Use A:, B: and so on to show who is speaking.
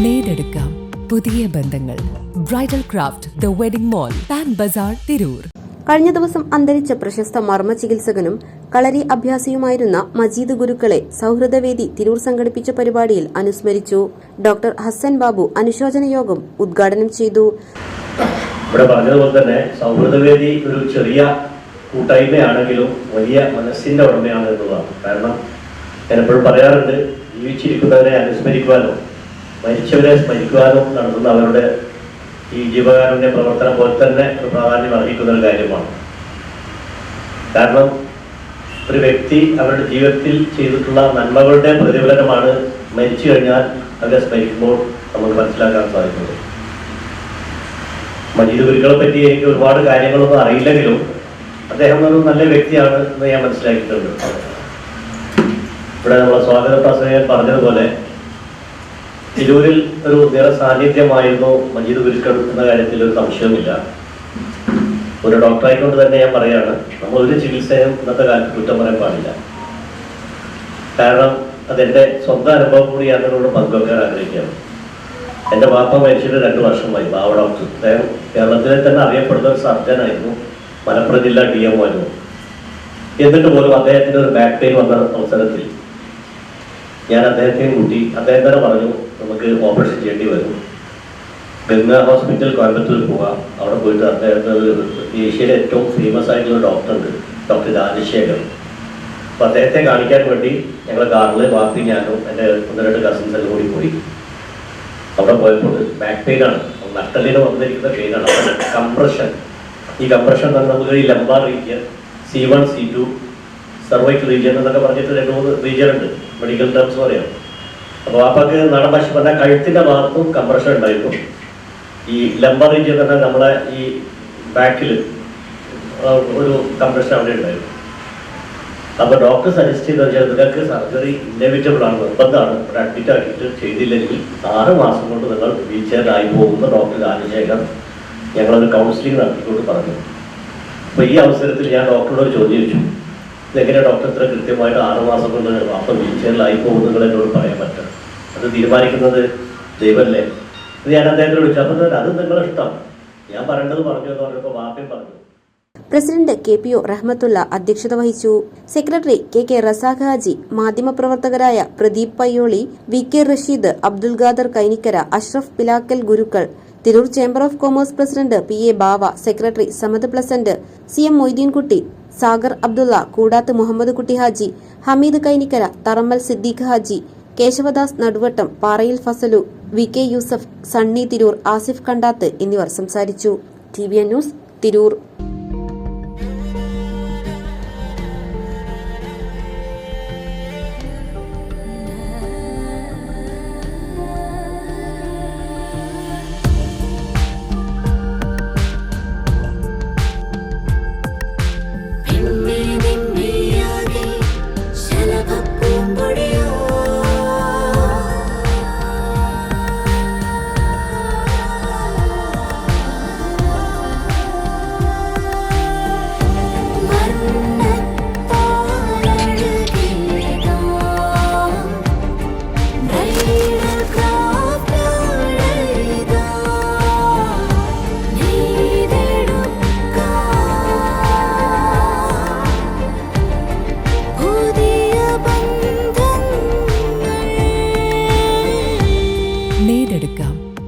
A: നേടെടുക്കാം പുതിയ ബന്ധങ്ങൾ. Bridal craft the wedding mall Pan Bazaar Tirur
B: കഴിഞ്ഞ ദിവസം അന്തരിച്ച പ്രശസ്ത മർമ്മ ചികിത്സകനും കളരി അഭ്യാസിയുമായിരുന്ന മജീദ് ഗുരുക്കളെ സൗഹൃദവേദി തിരൂർ സംഘടിപ്പിച്ച പരിപാടിയിൽ അനുസ്മരിച്ചു. ഡോക്ടർ ഹസ്സൻ ബാബു അനുശോചന യോഗം ഉദ്ഘാടനം ചെയ്തു.
C: ഇവിടെ പറഞ്ഞതുപോലെ തന്നെ സൗഹൃദവേദി ഒരു ചെറിയ കൂട്ടായ്മയാണെങ്കിലും വലിയ മനസ്സിന്റെ ഉടമയാണ് എന്നുള്ളതാണ്. കാരണം ഞാൻ എപ്പോഴും പറയാറുണ്ട് ജീവിച്ചിരിക്കുന്നവരെ അനുസ്മരിക്കുവാനോ മരിച്ചവരെ സ്മരിക്കുവാനും നടത്തുന്ന അവരുടെ ഈ ജീവകാരുണ്യ പ്രവർത്തനം പോലെ തന്നെ ഒരു പ്രാധാന്യം അർഹിക്കുന്ന ഒരു കാര്യമാണ്. കാരണം ഒരു വ്യക്തി അവരുടെ ജീവിതത്തിൽ ചെയ്തിട്ടുള്ള നന്മകളുടെ പ്രതിഫലനമാണ് മരിച്ചു കഴിഞ്ഞാൽ അവരെ സ്മരിക്കുമ്പോൾ നമുക്ക് മനസ്സിലാക്കാൻ സാധിക്കുന്നത്. മജീദ് ഗുരുക്കളെ പറ്റി എനിക്ക് ഒരുപാട് കാര്യങ്ങളൊന്നും അറിയില്ലെങ്കിലും അദ്ദേഹം ഒരു നല്ല വ്യക്തിയാണ് എന്ന് ഞാൻ മനസ്സിലാക്കിയിട്ടുണ്ട്. ഇവിടെ നമ്മളെ സ്വാഗത പ്രസംഗൻ പറഞ്ഞതുപോലെ തിരൂരിൽ ഒരു നിറ സാന്നിധ്യമായിരുന്നു മജീദ് ഗുരുക്കൾ എന്ന കാര്യത്തിൽ ഒരു സംശയവുമില്ല. ഒരു ഡോക്ടറായിക്കൊണ്ട് തന്നെ ഞാൻ പറയാണ് നമ്മൾ ഒരു ചികിത്സയും ഇന്നത്തെ കാലത്ത് കുറ്റം പറയാൻ പാടില്ല. കാരണം അതെന്റെ സ്വന്തം അനുഭവം കൂടി ഞാൻ നിങ്ങളോട് പങ്കുവെക്കാൻ ആഗ്രഹിക്കുകയാണ്. എന്റെ വാപ്പ മരിച്ചിട്ട് രണ്ട് വർഷമായി ബാവ ഡോക്ടർ. അദ്ദേഹം കേരളത്തിലെ തന്നെ അറിയപ്പെടുന്ന ഒരു സർജനായിരുന്നു മലപ്പുറം ജില്ല ഡി എം ആയിരുന്നു. എന്നിട്ട് പോലും അദ്ദേഹത്തിന് ഒരു ബാക്ക് പെയിൻ വന്ന അവസരത്തിൽ ഞാൻ അദ്ദേഹത്തെയും കൂട്ടി അദ്ദേഹം തന്നെ പറഞ്ഞു നമുക്ക് ഓപ്പറേഷൻ ചെയ്യേണ്ടി വരും. ഗംഗ ഹോസ്പിറ്റൽ കോയമ്പത്തൂർ പോകാം. അവിടെ പോയിട്ട് അദ്ദേഹത്തിന് ഏഷ്യയിലെ ഏറ്റവും ഫേമസ് ആയിട്ടുള്ള ഡോക്ടർ ഉണ്ട്. ഡോക്ടർ രാജശേഖർ അപ്പോൾ അദ്ദേഹത്തെ കാണിക്കാൻ വേണ്ടി ഞങ്ങളെ കാറിൽ വാപ്പി ഞാനും എന്റെ ഒന്ന് രണ്ട് കസിൻസ് എല്ലാം കൂടി പോയി. അവിടെ പോയപ്പോൾ ബാക്ക് പെയിൻ ആണ്. നട്ടലിന് വന്നിരിക്കുന്ന പെയിനാണ് കംപ്രഷൻ ഈ കംപ്രഷൻ തന്നെ നമുക്ക് ഈ lumbar region C one C two cervical region എന്നൊക്കെ പറഞ്ഞിട്ട് രണ്ട് മൂന്ന് റീജിയൻ ഉണ്ട്. മെഡിക്കൽ ടേംസ് പറയാം. അപ്പോൾ വാപ്പക്ക് നടൻ ഭാഷ പറഞ്ഞാൽ കഴുത്തിന്റെ ഭാഗത്തും കംപ്രഷൻ ഉണ്ടായിരുന്നു ഈ റീജിയൻ തന്നെ നമ്മളെ ഈ ബാക്കിൽ ഒരു കംപ്രഷൻ അവിടെ ഉണ്ടായിരുന്നു. അപ്പൊ ഡോക്ടർ സജസ്റ്റ് ചെയ്ത വെച്ചാൽ നിങ്ങൾക്ക് സർജറി ഇന്നവിറ്റബിൾ ആണ് നിർബന്ധമാണ്. ഇവിടെ അഡ്മിറ്റ് ആക്കിയിട്ട് ചെയ്തില്ലെങ്കിൽ ആറ് മാസം കൊണ്ട് നിങ്ങൾ വീൽ ചെയറിലായി പോകുന്ന ഡോക്ടർ രാജശേഖർ ഞങ്ങളൊരു കൗൺസിലിംഗ് നടത്തിക്കൊണ്ട് പറഞ്ഞു. അപ്പൊ ഈ അവസരത്തിൽ ഞാൻ ഡോക്ടറോട് ചോദ്യം ചോദിച്ചു. ഇതെങ്ങനെയാണ് ഡോക്ടർ ഇത്ര കൃത്യമായിട്ട് ആറ് മാസം കൊണ്ട് അപ്പം വീൽചെയറിലായി പോകുന്നു പോകും നിങ്ങൾ എന്നോട് പറയാൻ പറ്റും. അത് തീരുമാനിക്കുന്നത് ദൈവമല്ലേ? ഞാൻ അദ്ദേഹത്തിന് വിളിച്ചു. അത് നിങ്ങളുടെ ഇഷ്ടം ഞാൻ പറയേണ്ടത് പറഞ്ഞു എന്ന് പറഞ്ഞപ്പോൾ വാപ്പയും പറഞ്ഞു.
B: President K P O Rahmathulla അധ്യക്ഷത വഹിച്ചു. Secretary K K Razak Haji മാധ്യമപ്രവർത്തകരായ Pradeep Payyoli V K Rasheed Abdul Khader Kainikkara Ashraf Pilakkal Gurukkal Tirur chamber of commerce president P A Bava secretary Samad pleasant C M Moideenkutty Sagar Abdulla Koodath Muhammad Kutty Haji Hameed Kainikkara Tharammal Siddique Haji Keshavdas Naduvattam Parayil Fazalu V K Yusuf Sunny Tirur Asif Kandath എന്നിവർ സംസാരിച്ചു. T V news Tirur.